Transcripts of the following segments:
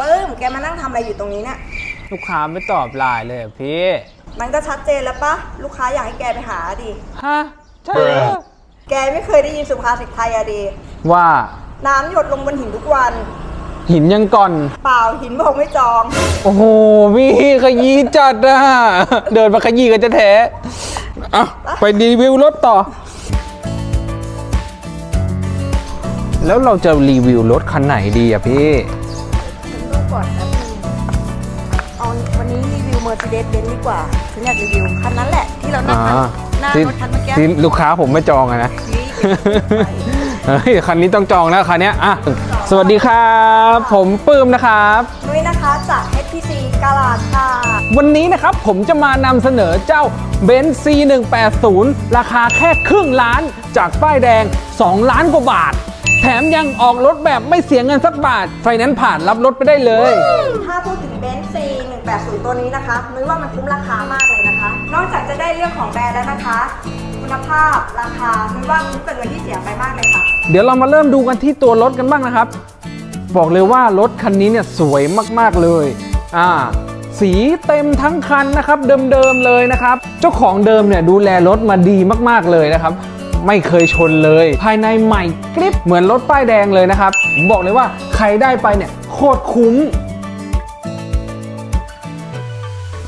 ปึ้ม แกมานั่งทำอะไรอยู่ตรงนี้เนี่ย ลูกค้าไม่ตอบไลน์เลยอะพี่ มันก็ชัดเจนแล้วปะ ลูกค้าอยากให้แกไปหาดิ ฮะ ใช่เหรอแกไม่เคยได้ยินสุภาษิตไทยอะดิว่าน้ำหยดลงบนหินทุกวัน หินยังก่อน เปล่าหินบอกไม่จอง โอ้โห พี่ขยี้จัดอะเดินมาขยี้กันจะแท้อะไปรีวิวรถต่อ แล้วเราจะรีวิวรถคันไหนดีอะพี่ฉันดู ก่อนนะพี่เอาวันนี้รีวิว Mercedes Benz ดีกว่าฉันอยากรีวิวคันนั้นแหละที่เรานั่งอ่าหน้าที่รถคันเมื่อกี้ที่ลูกค้าผมไม่จองอะนะ นี่เดี๋ยวไปเฮ้ยคันนี้ต้องจองแล้วคันเนี้ยอะสวัสดีครับ ผมปื้มนะครับ นุ้ยนะคะจาก HPC กาลาดค่ะวันนี้นะครับผมจะมานำเสนอเจ้า b e n z C180 ราคาแค่ครึ่งล้านจากป้ายแดง 2 ล้านกว่าบาท แถมยังออกรถแบบไม่เสียเงินสักบาท ไฟแนนซ์ผ่านรับรถไปได้เลย ถ้าพูดถึงเบนซ์ซี180 ตัวนี้นะคะนุ้ยว่ามันคุ้มราคามากเลยนะคะ นอกจากจะได้เรื่องของแบรนด์แล้วนะคะ คุณภาพราคานุ้ยว่าคุ้มกับเงินที่เสียไปมากเลยค่ะ เดี๋ยวเรามาเริ่มดูกันที่ตัวรถกันบ้างนะครับ บอกเลยว่ารถคันนี้เนี่ยสวยมากๆเลย อ่า สีเต็มทั้งคันนะครับ เดิมๆเลยนะครับ เจ้าของเดิมเนี่ยดูแลรถมาดีมากๆเลยนะครับ ไม่เคยชนเลย ภายในใหม่กริบเหมือนรถป้ายแดงเลยนะครับ บอกเลยว่าใครได้ไปเนี่ยโคตรคุ้ม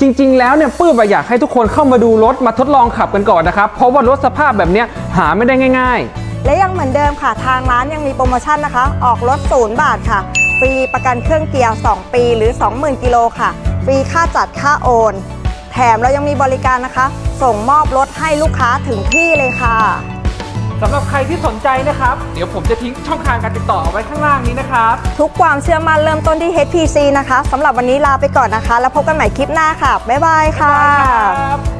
จริงๆ แล้วเนี่ยปื้มอะอยากให้ทุกคนเข้ามาดูรถมาทดลองขับกันก่อนนะครับ เพราะว่ารถสภาพแบบเนี้ยหาไม่ได้ง่ายๆ และยังเหมือนเดิมค่ะทางร้านยังมีโปรโมชั่นนะคะ ออกรถศูนย์บาทค่ะ ฟรีประกันเครื่องเกียร์ 2 ปีหรือ 20,000 กิโลค่ะ ฟรีค่าจัดค่าโอน แถมเรายังมีบริการนะคะ ส่งมอบรถให้ลูกค้าถึงที่เลยค่ะ สำหรับใครที่สนใจนะครับ เดี๋ยวผมจะทิ้งช่องทางการติดต่อเอาไว้ข้างล่างนี้นะครับ ทุกความเชื่อมั่นเริ่มต้นที่ HPC นะคะสำหรับวันนี้ลาไปก่อนนะคะ แล้วพบกันใหม่คลิปหน้าค่ะ บ๊ายบายค่ะครับ